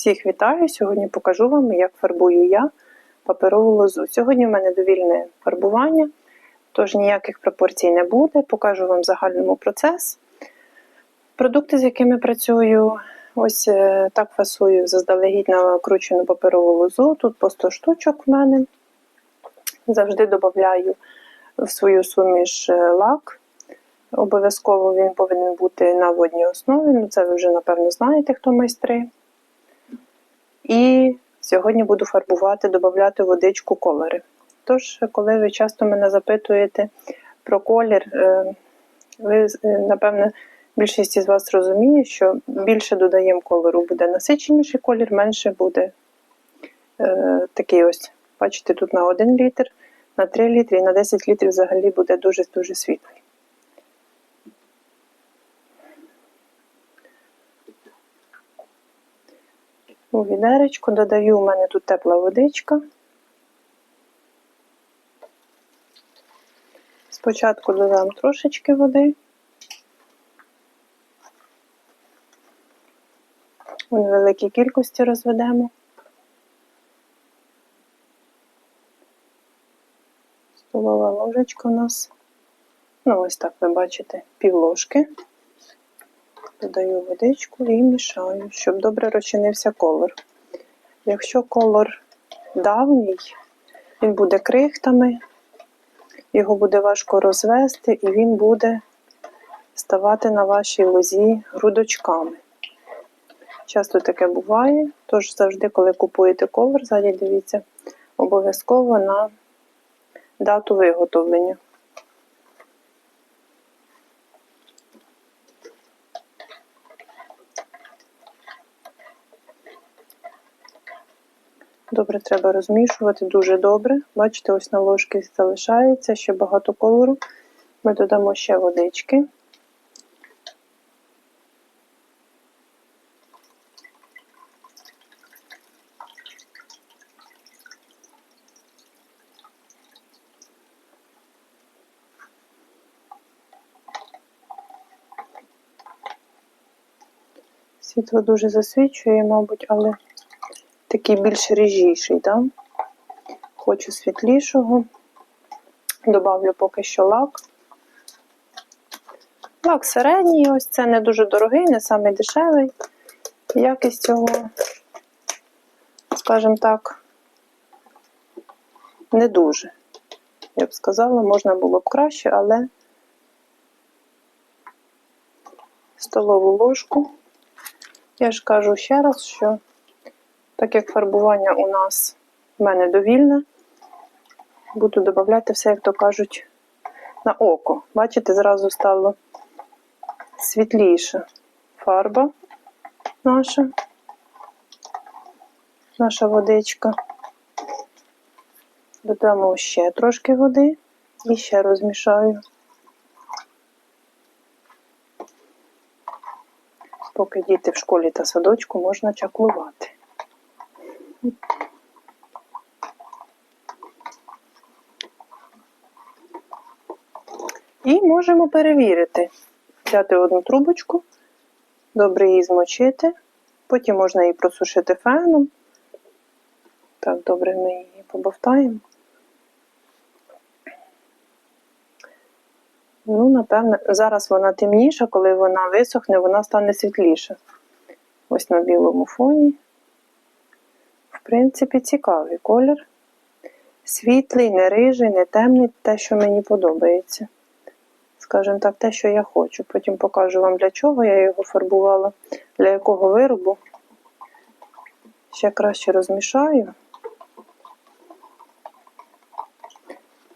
Всіх вітаю! Сьогодні покажу вам, як фарбую я паперову лозу. Сьогодні в мене довільне фарбування, тож ніяких пропорцій не буде. Покажу вам загальному процес. Продукти, з якими працюю, ось е, так фасую заздалегідь накручену паперову лозу. Тут по 100 штучок в мене. Завжди додаю в свою суміш е, лак. Обов'язково він повинен бути на водній основі. Ну, це ви вже, напевно, знаєте, хто майстри. І сьогодні буду фарбувати, додати водичку кольори. Тож, коли ви часто мене запитуєте про колір, е, ви, е, напевне, більшість із вас розуміє, що більше додаємо кольору, буде насиченіший колір, менше буде е, такий ось. Бачите, тут на 1 літр, на 3 літри і на 10 літрів взагалі буде дуже-дуже світлий. У відеречко додаю, у мене тут тепла водичка. Спочатку додам трошечки води. У невеликій кількості розведемо. Столова ложечка у нас. Ну, ось так ви бачите, пів ложки. Додаю водичку і мішаю, щоб добре розчинився колор. Якщо колор давній, він буде крихтами, його буде важко розвести і він буде ставати на вашій лозі грудочками. Часто таке буває, тож завжди, коли купуєте колор, ззаді дивіться, обов'язково на дату виготовлення. Добре, треба розмішувати дуже добре. Бачите, ось на ложці залишається ще багато кольору. Ми додамо ще водички. Світло дуже засвічує, мабуть, але такий більш ріжіший, да? хочу світлішого. Добавлю поки що лак. Лак середній, ось це не дуже дорогий, не самий дешевий. Якість цього, скажімо так, не дуже. Я б сказала, можна було б краще, але столову ложку. Я ж кажу ще раз, що так як фарбування у нас в мене довільне, буду додати все, як то кажуть, на око. Бачите, зразу стало світліша фарба наша, наша водичка. Додамо ще трошки води і ще розмішаю. Поки діти в школі та садочку можна чаклувати. І можемо перевірити. Взяти одну трубочку, добре її змочити, потім можна її просушити феном. Так, добре ми її побовтаємо. Ну, напевне, зараз вона темніша, коли вона висохне, вона стане світліша. Ось на білому фоні. Принципі, цікавий колір. Світлий, не рижий, не темний, те, що мені подобається. Скажімо так, те, що я хочу. Потім покажу вам, для чого я його фарбувала, для якого виробу. Ще краще розмішаю.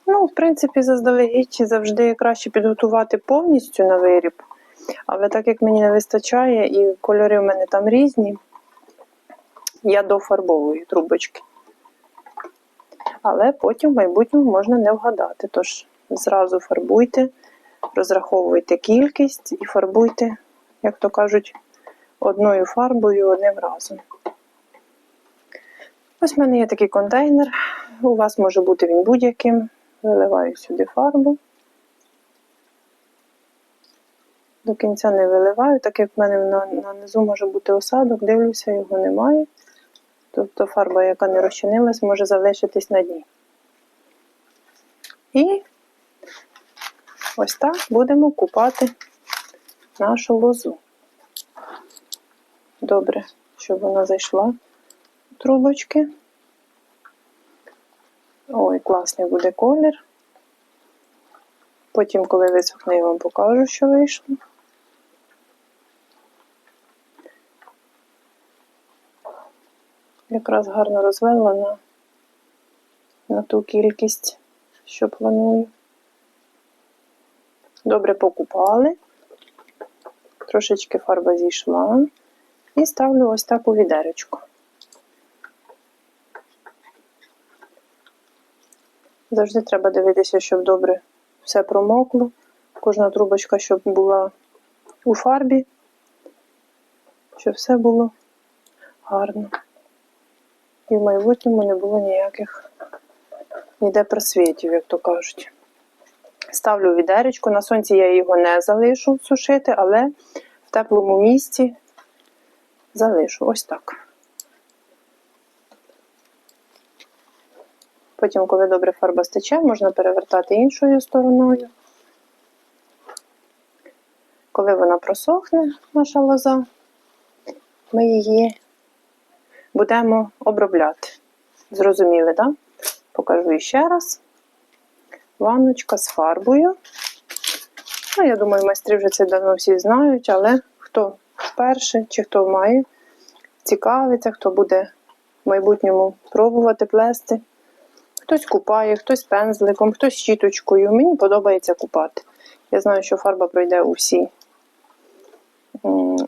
Ну, в принципі, заздалегідь завжди краще підготувати повністю на виріб. Але так як мені не вистачає, і кольори в мене там різні, я дофарбовую трубочки. Але потім в майбутньому можна не вгадати. Тож зразу фарбуйте, розраховуйте кількість і фарбуйте, як то кажуть, одною фарбою одним разом. Ось в мене є такий контейнер. У вас може бути він будь-яким. Виливаю сюди фарбу. До кінця не виливаю, так як в мене на, на низу може бути осадок, дивлюся, його немає. Тобто фарба, яка не розчинилась, може залишитись на дні. І ось так будемо купати нашу лозу. Добре, щоб вона зайшла у трубочки. Ой, класний буде колір. Потім, коли висохне, я вам покажу, що вийшло. Якраз гарно розвела на, на ту кількість, що планую. Добре покупали. Трошечки фарба зійшла. І ставлю ось так у відеречко. Завжди треба дивитися, щоб добре все промокло. Кожна трубочка, щоб була у фарбі, щоб все було гарно. І в майбутньому не було ніяких ніде просвітів, як то кажуть. Ставлю у відеречко. На сонці я його не залишу сушити, але в теплому місці залишу ось так. Потім, коли добре фарба стече, можна перевертати іншою стороною. Коли вона просохне, наша лоза, ми її будемо обробляти. Зрозуміли, так? Покажу іще раз. Ванночка з фарбою. Ну, я думаю, майстри вже це давно всі знають, але хто вперше чи хто має, цікавиться, хто буде в майбутньому пробувати плести. Хтось купає, хтось пензликом, хтось щіточкою. Мені подобається купати. Я знаю, що фарба пройде у всі,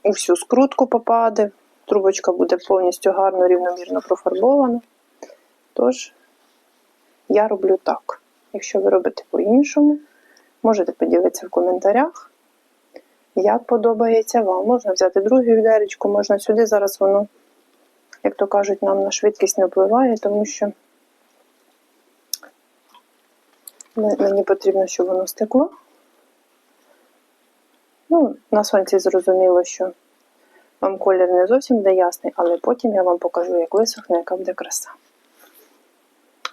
у всю скрутку попаде. Трубочка буде повністю гарно, рівномірно профарбована. Тож, я роблю так. Якщо ви робите по-іншому, можете поділитися в коментарях, як подобається вам. Можна взяти друге відеречко, можна сюди. Зараз воно, як то кажуть, нам на швидкість не впливає, тому що Мені потрібно, щоб воно стекло. Ну, на сонці зрозуміло, що вам колір не зовсім буде ясний, але потім я вам покажу, як висохне, яка буде краса.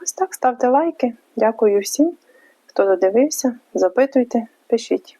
Ось так, ставте лайки. Дякую всім, хто додивився. Запитуйте, пишіть.